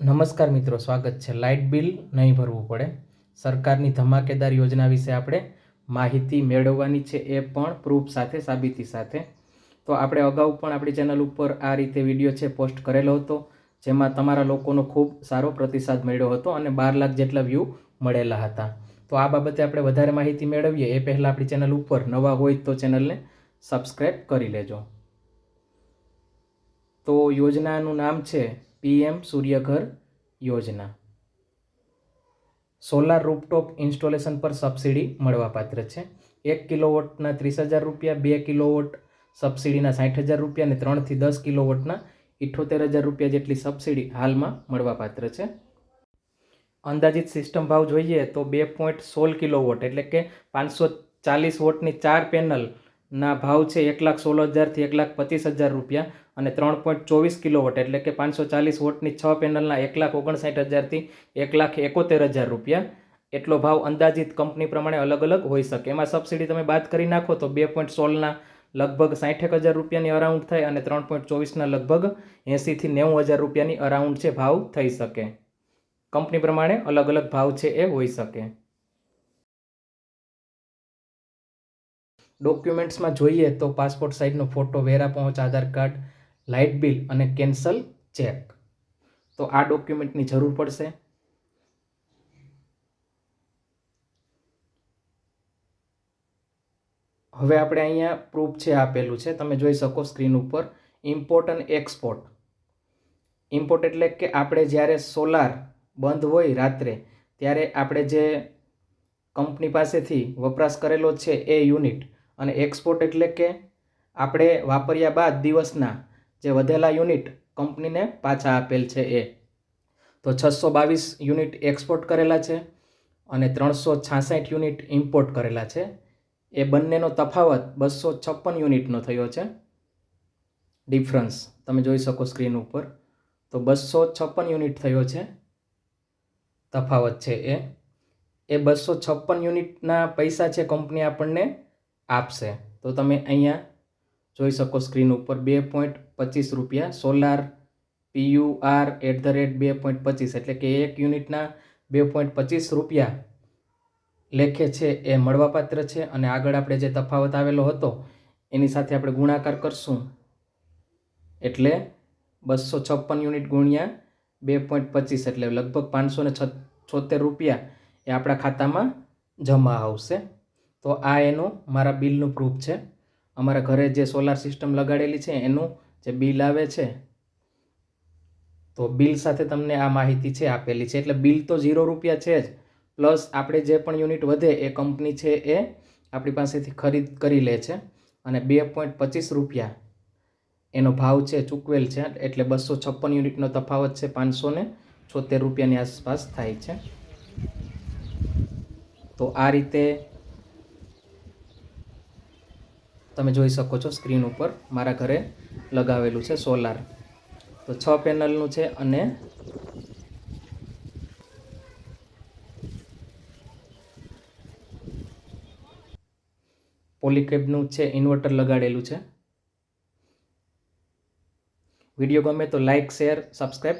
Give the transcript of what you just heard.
નમસ્કાર મિત્રો, સ્વાગત છે. લાઇટ બિલ નહીં ભરવું પડે. સરકારની ધમાકેદાર યોજના વિશે આપણે માહિતી મેળવવાની છે એ પણ પ્રૂફ સાથે, સાબિતી સાથે. તો આપણે અગાઉ પણ આપણી ચેનલ ઉપર આ રીતે વીડિયો છે પોસ્ટ કરેલો હતો, જેમાં તમારા લોકોનો ખૂબ સારો પ્રતિસાદ મળ્યો હતો અને બાર લાખ જેટલા વ્યૂ મળેલા હતા. તો આ બાબતે આપણે વધારે માહિતી મેળવીએ. એ પહેલાં આપણી ચેનલ ઉપર નવા હોય તો ચેનલને સબસ્ક્રાઈબ કરી લેજો. તો યોજનાનું નામ છે પીએમ સૂર્યઘર યોજના. સોલાર રૂપટોપ ઇન્સ્ટોલેશન પર સબસિડી મળવાપાત્ર છે. એક કિલોવોટના ત્રીસ હજાર રૂપિયા, બે કિલોવોટ સબસિડીના સાઠ હજાર રૂપિયા અને ત્રણથી દસ કિલોવોટના ઇઠોતેર હજાર રૂપિયા જેટલી સબસિડી હાલમાં મળવાપાત્ર છે. અંદાજિત સિસ્ટમ ભાવ જોઈએ તો બે પોઈન્ટ સોળ કિલોવોટ એટલે કે પાંચસો ચાલીસ વોટની ચાર પેનલના ભાવ છે એક લાખ સોળ હજારથી એક લાખ પચીસ હજાર રૂપિયા અને ત્રણ પોઈન્ટ ચોવીસ કિલોવોટ એટલે કે પાંચસો ચાલીસ વોટની છ પેનલના એક લાખ ઓગણસાઠ હજારથી એક લાખ એકોતેર હજાર રૂપિયા. એટલો ભાવ અંદાજિત કંપની પ્રમાણે અલગ અલગ હોઈ શકે. એમાં સબસિડી તમે બાદ કરી નાખો તો બે પોઈન્ટ સોળના લગભગ સાઠેક હજાર રૂપિયાની અરાઉન્ડ થાય અને ત્રણ પોઈન્ટ ચોવીસના લગભગ એંસીથી નેવું હજાર રૂપિયાની અરાઉન્ડ છે ભાવ થઈ શકે. કંપની પ્રમાણે અલગ અલગ ભાવ છે એ હોઈ શકે. ડોક્યુમેન્ટ્સમાં જોઈએ તો પાસપોર્ટ સાઇઝનો ફોટો, વેરા પહોંચ, આધાર કાર્ડ, લાઇટ બિલ અને કેન્સલ ચેક. તો આ ડોક્યુમેન્ટની જરૂર પડશે. હવે આપણે અહીંયા પ્રૂફ છે આપેલું છે. તમે જોઈ શકો સ્ક્રીન ઉપર. ઇમ્પોર્ટ અને એક્સપોર્ટ ઇમ્પોર્ટ એટલે કે આપણે જ્યારે સોલાર બંધ હોય રાત્રે, ત્યારે આપણે જે કંપની પાસેથી વપરાશ કરેલો છે એ યુનિટ અને એક્સપોર્ટ એટલે કે આપણે વાપર્યા બાદ દિવસના જે વધેલા યુનિટ કંપનીને પાછા આપેલ છે એ. તો છસો બાવીસ યુનિટ એક્સપોર્ટ કરેલા છે અને ત્રણસો છાસઠ યુનિટ ઇમ્પોર્ટ કરેલા છે. એ બંનેનો તફાવત બસો છપ્પન યુનિટનો થયો છે. ડિફરન્સ તમે જોઈ શકો સ્ક્રીન ઉપર. તો બસો છપ્પન યુનિટ થયો છે. તફાવત છે એ. એ બસો છપ્પન યુનિટના પૈસા છે કંપની આપણને આપશે. તો તમે અહીંયા જોઈ શકો સ્ક્રીન ઉપર બે પોઈન્ટ પચીસ રૂપિયા solar PUR at the rate બે પોઈન્ટ પચીસ. એટલે કે એક યુનિટના બે પોઈન્ટ પચીસ રૂપિયા લેખે છે એ મળવાપાત્ર છે. અને આગળ આપણે જે તફાવત આવેલો હતો, એની સાથે આપણે ગુણાકાર કરશું. એટલે બસો છપ્પન યુનિટ ગુણ્યા બે પોઈન્ટ પચીસ, એટલે લગભગ પાંચસો ને છોતેર રૂપિયા એ આપણા ખાતામાં જમા આવશે. તો આ એનું મારા બિલનું પ્રૂફ છે. અમારા ઘરે જે સોલાર સિસ્ટમ લગાડેલી છે, એનું જે બિલ આવે છે, તો બિલ સાથે તમને આ માહિતી છે આપેલી છે. એટલે બિલ તો ઝીરો રૂપિયા છે જ. પ્લસ આપણે જે પણ યુનિટ વધે એ કંપની છે એ આપણી પાસેથી ખરીદ કરી લે છે અને બે પોઈન્ટ પચીસ રૂપિયા એનો ભાવ છે, ચૂકવેલ છે. એટલે બસો છપ્પન યુનિટનો તફાવત છે, પાંચસો ને છોતેર રૂપિયાની આસપાસ થાય છે. તો આ રીતે તમે જોઈ શકો છો સ્ક્રીન ઉપર મારા ઘરે લગાવેલું છે સોલાર. તો છ પેનલનું છે અને પોલીકેબનું છે, ઇન્વર્ટર લગાડેલું છે. વીડિયો ગમે તો લાઇક શેર સબસ્ક્રાઈબ